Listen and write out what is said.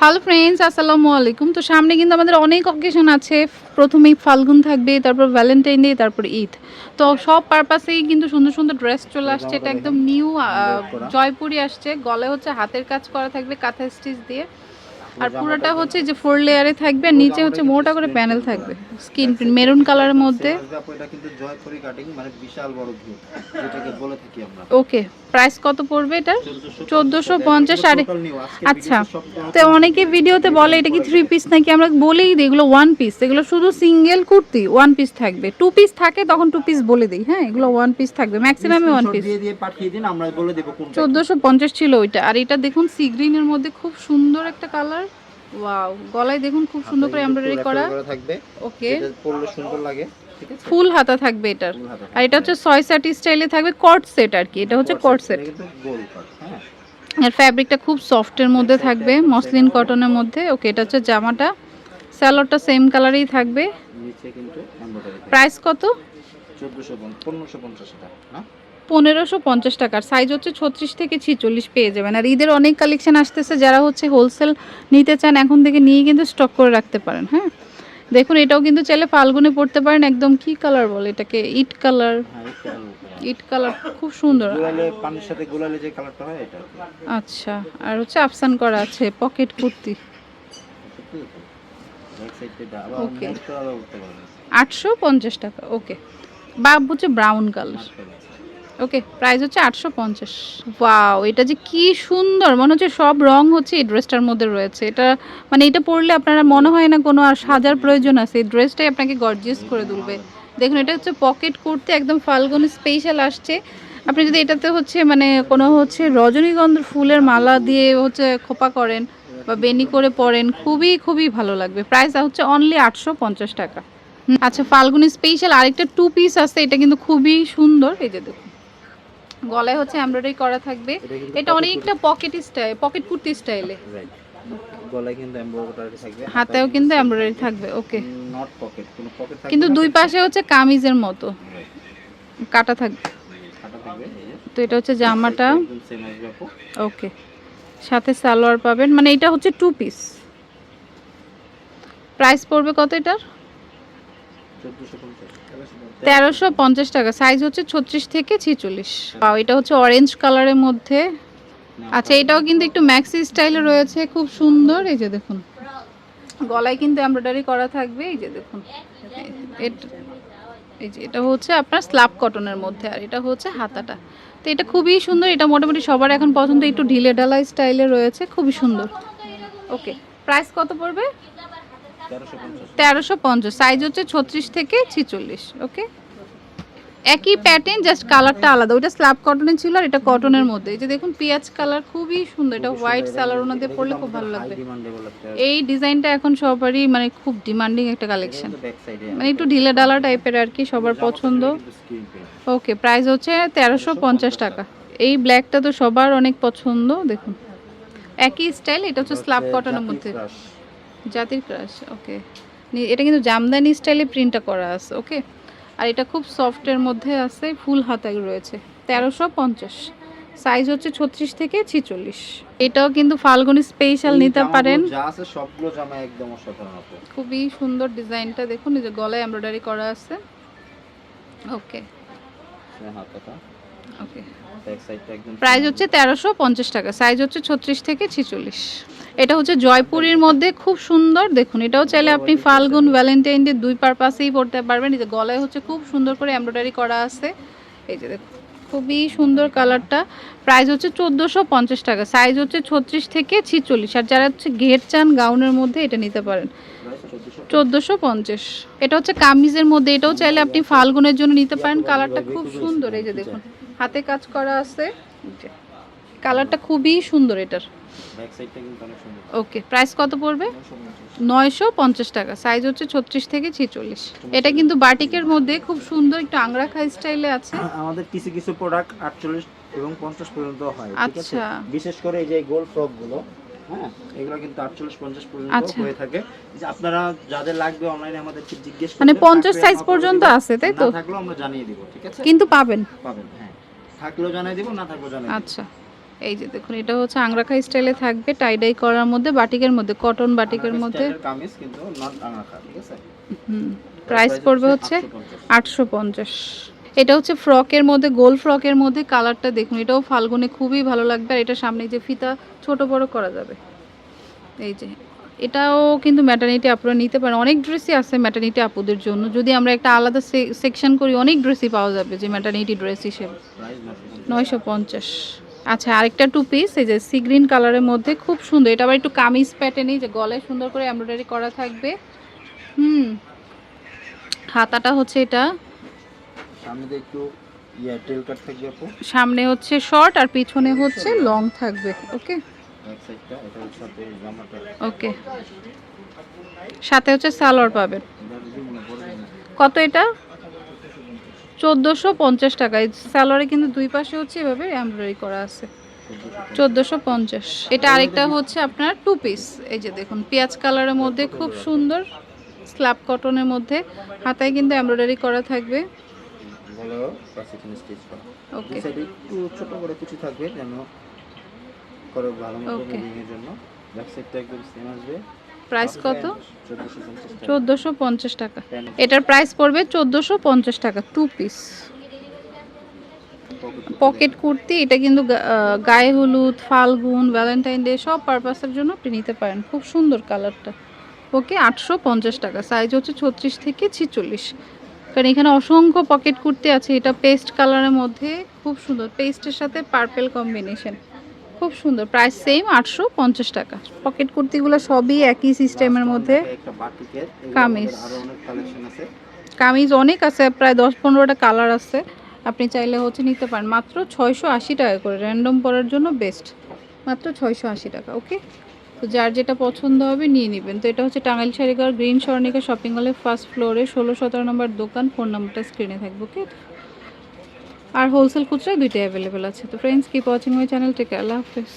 Hello friends আসসালামু আলাইকুম। তো সামনে কিন্তু আমাদের অনেক অকেশন আছে। প্রথমেই ফাল্গুন থাকবে তারপর ভ্যালেন্টাইন ডে তারপর ঈদ। তো সব পারপাসেই কিন্তু সুন্দর সুন্দর ড্রেস চলে আসছে। এটা একদম নিউ জয়পুরি আসছে। গলে হচ্ছে হাতের কাজ করা থাকবে কাঁথা স্টিচ দিয়ে। আর পুরোটা হচ্ছে যে ফোর লেয়ারে থাকবে আর নিচে হচ্ছে মোটা করে প্যানেল থাকবে। স্কিন প্রিন্ট মেরুন কালারের মধ্যে। কাটিং মানে ওকে প্রাইস কত পড়বে এটা 1450 আর- Total new, আজকে আচ্ছা তো অনেকে ভিডিওতে বলে এটা কি থ্রি পিস নাকি? আমরা বলেই দিই এগুলো ওয়ান পিস এগুলো শুধু সিঙ্গেল কুর্তি ওয়ান পিস থাকবে। টু পিস থাকে তখন টু পিস বলে দিই হ্যাঁ এগুলো ওয়ান পিস থাকবে ম্যাক্সিমামে ওয়ান পিস চোদ্দোশো পঞ্চাশ ছিল ওইটা। আর এটা দেখুন সি গ্রিনের মধ্যে খুব সুন্দর একটা কালার ওয়াও গলায় দেখুন খুব সুন্দর করে এমব্রয়ডারি করা। থাকবে। ওকে এটা পরলে সুন্দর লাগে ফুল হাতা থাকবে এটার। আর এটা হচ্ছে ছয় সাটি স্টাইলে থাকবে কট সেট আর কি। এটা হচ্ছে কট সেট কাট হ্যাঁ। আর ফ্যাব্রিকটা খুব সফটের মধ্যে থাকবে মসলিন কটনের মধ্যে। ওকে এটা হচ্ছে জামাটা। স্যালোডটা সেম কালারেই থাকবে। প্রাইস কত? 1450 1550 টাকা না? পনেরোশো পঞ্চাশ টাকার। সাইজ হচ্ছে ছত্রিশ থেকে ছিচল্লিশ পেয়ে যাবেন। আর ঈদের অনেক কালেকশন আসতেছে যারা হচ্ছে হোলসেল নিতে চান এখন থেকে নিয়ে কিন্তু স্টক করে রাখতে পারেন হ্যাঁ? দেখুন এটাও কিন্তু চাইলে ফাল্গুনে পড়তে পারেন। একদম কি কালার বলে এটাকে? ইট কালার ইট কালার খুব সুন্দর। পানির সাথে গোলালে যে কালারটা হয় এটা। আচ্ছা আর হচ্ছে আফসান করা আছে পকেট কুর্তি। পারবেন আটশো পঞ্চাশ টাকা ওকে বা হচ্ছে ব্রাউন কালার ওকে, প্রাইস হচ্ছে আটশো পঞ্চাশ। ওয়াও, এটা যে কি সুন্দর, মনে হচ্ছে সব রং হচ্ছে এই ড্রেসটার মধ্যে রয়েছে। এটা মানে এটা পরলে আপনারা, মনে হয় না কোনো আর সাজার প্রয়োজন আছে, এই ড্রেসটাই আপনাকে গর্জিয়াস করে তুলবে। দেখুন, এটা হচ্ছে পকেট করতে, একদম ফাল্গুন স্পেশাল আসছে। আপনি যদি এটাতে হচ্ছে মানে কোনো হচ্ছে রজনীগন্ধা ফুলের মালা দিয়ে হচ্ছে খোপা করেন বা বেনি করে পরেন, খুবই খুবই ভালো লাগবে। প্রাইস হচ্ছে অনলি আটশো পঞ্চাশ টাকা। আচ্ছা ফাল্গুনি স্পেশাল আরেকটা টু পিস আছে, এটা কিন্তু খুবই সুন্দর, এই যে দেখুন। গলায় হচ্ছে এমব্রয়ডারি করা থাকবে। এটা অনেকটা পকেট স্টাইল পকেট কুর্তি স্টাইলে গলায় কিন্তু এমব্রয়ডারি থাকবে হাতেও কিন্তু এমব্রয়ডারি থাকবে। ওকে নট পকেট কোনো পকেট থাকবে কিন্তু দুই পাশে হচ্ছে কামিজের মতো। কাটা থাকবে। কাটা থাকবে তো এটা হচ্ছে জামাটা। ওকে সাথে সালোয়ার পাবেন মানে এটা হচ্ছে টু পিস প্রাইস পড়বে কত এটার? 1450 তেরোশো পঞ্চাশ টাকা। সাইজ হচ্ছে ছত্রিশ থেকে ছিচল্লিশ। এটা হচ্ছে অরেঞ্জ কালারের মধ্যে। আচ্ছা এটাও কিন্তু একটু ম্যাক্সি স্টাইলে রয়েছে, খুব সুন্দর। এই যে দেখুন, গলায় কিন্তু এমব্রয়ডারি করা থাকবে। এই যে দেখুন এই যে এটা হচ্ছে আপনার স্ল্যাব কটনের মধ্যে, আর এটা হচ্ছে হাতাটা। তো এটা খুবই সুন্দর, এটা মোটামুটি সবার এখন পছন্দ, একটু ঢিলে ঢালা স্টাইলে রয়েছে, খুবই সুন্দর। ওকে প্রাইস কত পড়বে? 1350 তেরোশো পঞ্চাশ। সাইজ হচ্ছে ছত্রিশ থেকে ছিচল্লিশ ওকে একই প্যাটার্ন জাস্ট কালারটা আলাদা। ওইটা স্ল্যাব কটনের ছিল আর এটা কটনের মধ্যে। এই যে দেখুন পেঁয়াজ কালার খুবই সুন্দর। এটা হোয়াইট সালার ওনাদের পরলে খুব ভালো লাগবে। এই ডিজাইনটা এখন সবারই মানে খুব ডিমান্ডিং একটা কালেকশন মানে একটু ঢিলে ডালা টাইপের আর কি সবার পছন্দ। ওকে প্রাইস হচ্ছে তেরোশো পঞ্চাশ টাকা। এই ব্ল্যাকটা তো সবার অনেক পছন্দ দেখুন। একই স্টাইল এটা হচ্ছে স্ল্যাব কটনের মধ্যে। জাতির ক্রাশ ওকে এটা কিন্তু জামদানি স্টাইলে প্রিন্টটা করা আছে ওকে আর এটা খুব সফটের মধ্যে আছে ফুল হাতায় রয়েছে তেরোশো পঞ্চাশ। সাইজ হচ্ছে ছত্রিশ থেকে ছিচল্লিশ। এটাও কিন্তু ফাল্গুনি স্পেশাল নিতে পারেন। সবগুলো জামা একদম খুবই সুন্দর ডিজাইনটা দেখুন এই যে গলায় এমব্রয়ডারি করা আছে ওকে হাতাটা। ওকে প্রাইস হচ্ছে তেরোশো পঞ্চাশ টাকা সাইজ হচ্ছে ছত্রিশ থেকে ছিচল্লিশ। এটা হচ্ছে জয়পুরের মধ্যে খুব সুন্দর দেখুন এটাও চাইলে আপনি ফাল্গুন ভ্যালেন্টাইন ডে দুই পারপাসেই পড়তে পারবেন। এই যে গলায় হচ্ছে খুব সুন্দর করে এমব্রয়ডারি করা আছে। এই যে দেখুন খুবই সুন্দর কালারটা প্রাইস হচ্ছে চোদ্দোশো পঞ্চাশ টাকা সাইজ হচ্ছে ছত্রিশ থেকে ছিচল্লিশ। আর যারা হচ্ছে ঘের চান গাউনের মধ্যে এটা নিতে পারেন। চোদ্দোশো পঞ্চাশ। এটা হচ্ছে কামিজের মধ্যে এটাও চাইলে আপনি ফাল্গুনের জন্য নিতে পারেন। কালারটা খুব সুন্দর এই যে দেখুন। হাতে কাজ করা আছে। কালারটা খুবই সুন্দর এটার। কিন্তু ওকে প্রাইস কত পড়বে? নয়শো পঞ্চাশ টাকা। সাইজ হচ্ছে ছত্রিশ থেকে ছেচল্লিশ। এটা কিন্তু বাটিকের মধ্যে খুব সুন্দর একটু আংরা খাই স্টাইলে আছে আমাদের কিছু কিছু প্রোডাক্ট 48 এবং 50 পর্যন্ত হয় আচ্ছা। বিশেষ করে এই যে গোল ফ্রকগুলো হ্যাঁ? এগুলো কিন্তু 48 50 পর্যন্ত আচ্ছা। হয়ে থাকে। যে আপনারা যাদের লাগবে অনলাইনে আমাদেরকে জিজ্ঞেস মানে করবেন, 50 থাকলে সাইজ পর্যন্ত আছে, তাই তো? থাকলেও আমরা জানিয়ে দিব ঠিক আছে? কিন্তু পাবেন। পাবেন হ্যাঁ। থাকলেও জানিয়ে দিব না থাকলেও দিব। আচ্ছা। এই যে দেখুন এটা হচ্ছে আংরাখা স্টাইলে থাকবে টাইডাই করার মধ্যে বাটিকের মধ্যে কটন বাটিকের মধ্যে। কামিজ কিন্তু নট আঙাখা ঠিক আছে? হুম প্রাইস পড়বে হচ্ছে 850 আটশো পঞ্চাশ। এটা হচ্ছে ফ্রকের মধ্যে গোল ফ্রকের মধ্যে কালারটা দেখুন এটাও ফাল্গুনে খুবই ভালো লাগবে আর এটা সামনে যে ফিতা ছোট বড় করা যাবে। এই যে এটাও কিন্তু ম্যাটার্নিটি আপনারা নিতে পারেন। অনেক ড্রেসই আছে ম্যাটার্নিটি আপুদের জন্য। যদি আমরা একটা আলাদা সেকশন করি অনেক ড্রেসই পাওয়া যাবে যে ম্যাটার্নিটি ড্রেস হিসেবে। নয়শো পঞ্চাশ। আচ্ছা আরেকটা টু পিস এই যে সি গ্রিন কালারের মধ্যে খুব সুন্দর। এটা আবার একটু কামিজ প্যাটার্নই যে গলায় সুন্দর করে এমব্রয়ডারি করা থাকবে। হুম। হাতাটা হচ্ছে এটা। সামনে একটু ইয়া সামনে হচ্ছে শর্ট আর পিছনে হচ্ছে লং থাকবে ওকে ওকে। সাথে হচ্ছে সালোয়ার পাবেন। কত এটা? চোদ্দোশো পঞ্চাশ টাকা। সালোয়ারে কিন্তু দুই পাশে হচ্ছে এভাবে এমব্রয়ডারি করা আছে। চোদ্দোশো পঞ্চাশ। এটা আরেকটা হচ্ছে আপনার টু পিস এই যে দেখুন পেঁয়াজ কালারের মধ্যে খুব সুন্দর স্ল্যাব কটনের মধ্যে। হাতায় কিন্তু এমব্রয়ডারি করা থাকবে। ওকে ছোট করে কিছু থাকবে যেন করে ভালো মতো Okay. এর জন্য। ব্যাক সাইডটা একদম সেম আসবে। প্রাইস কত? 1450 টাকা। এটার প্রাইস পড়বে চোদ্দোশো পঞ্চাশ টাকা two piece pocket pocket kurti এটা কিন্তু গায়ে হলুদ ফাল্গুন ভ্যালেন্টাইন ডে সব পারপাসের জন্য আপনি নিতে পারেন। খুব সুন্দর কালারটা ওকে আটশো পঞ্চাশ টাকা। সাইজ হচ্ছে ছত্রিশ থেকে ছিচল্লিশ। কারণ এখানে অসংখ্য পকেট কুর্তি আছে। এটা পেস্ট কালারের মধ্যে খুব সুন্দর। পেস্টের সাথে পার্পেল কম্বিনেশন খুব সুন্দর। প্রাইস সেম আটশো পঞ্চাশ টাকা। পকেট কুর্তিগুলো সবই একই সিস্টেমের মধ্যে। কামিজ। কামিজ অনেক আছে, প্রায় দশ পনেরোটা কালার আছে। আপনি চাইলে হচ্ছে নিতে পারেন। মাত্র ছয়শো আশি টাকা করে। র্যান্ডম পরার জন্য বেস্ট মাত্র ছয়শো আশি টাকা ওকে তো যার যেটা পছন্দ হবে নিয়ে নেবেন। তো এটা হচ্ছে টাঙ্গাইল শাড়িঘর, গ্রিন স্বর্ণিকা শপিং হলের ফার্স্ট ফ্লোরে ষোলো সতেরো নম্বর দোকান ফোন নাম্বারটা স্ক্রিনে থাকবে ওকে আর হোলসেল খুচরা দুইটাই অ্যাভেলেবেল আছে। তো friends keep watching my channel থেকে আল্লাহ হাফেজ।